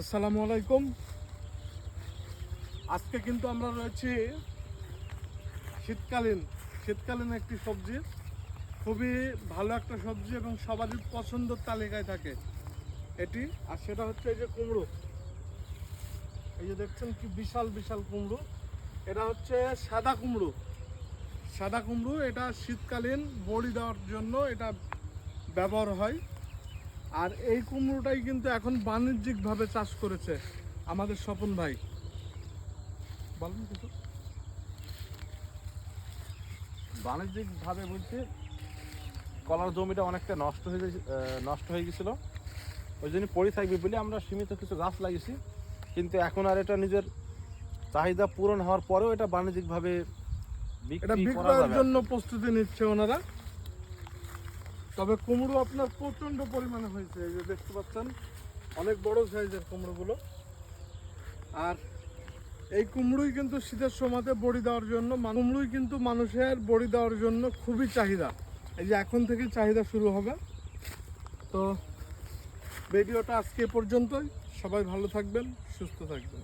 আসসালামু আলাইকুম। আজকে কিন্তু আমরা রয়েছি শীতকালীন শীতকালীন একটি সবজি। খুবই ভালো একটা সবজি এবং সবারই পছন্দের তালিকায় থাকে এটি। আর সেটা হচ্ছে এই যে কুমড়ো। এই যে দেখছেন কি বিশাল বিশাল কুমড়ো। এটা হচ্ছে সাদা কুমড়ো। সাদা কুমড়ো, এটা শীতকালীন বড়ি দেওয়ার জন্য এটা ব্যবহার হয়। আর এই কুমড়োটাই কিন্তু এখন বাণিজ্যিকভাবে চাষ করেছে আমাদের স্বপন ভাই। বলেন কিছু। বাণিজ্যিকভাবে বলতে কলার জমিটা অনেকটা নষ্ট হয়ে নষ্ট হয়ে গেছিল। ওই জন্য পড়ে থাকবে বলে আমরা সীমিত কিছু গাছ লাগিয়েছি। কিন্তু এখন আর এটা নিজের চাহিদা পূরণ হওয়ার পরেও এটা বাণিজ্যিকভাবে এটা বিক্রি করা বিক্রয়ের জন্য প্রস্তুতি নিচ্ছে ওনারা। তবে কুমড়ো আপনার প্রচণ্ড পরিমাণে হয়েছে, এই যে দেখতে পাচ্ছেন, অনেক বড় সাইজের কুমড়োগুলো। আর এই কুমড়োই কিন্তু শীতের সময়তে বড়ি দেওয়ার জন্য কুমড়োই কিন্তু মানুষের বড়ি দেওয়ার জন্য খুবই চাহিদা। এই যে এখন থেকে চাহিদা শুরু হবে। তো ভিডিওটা আজকে পর্যন্তই। সবাই ভালো থাকবেন, সুস্থ থাকবেন।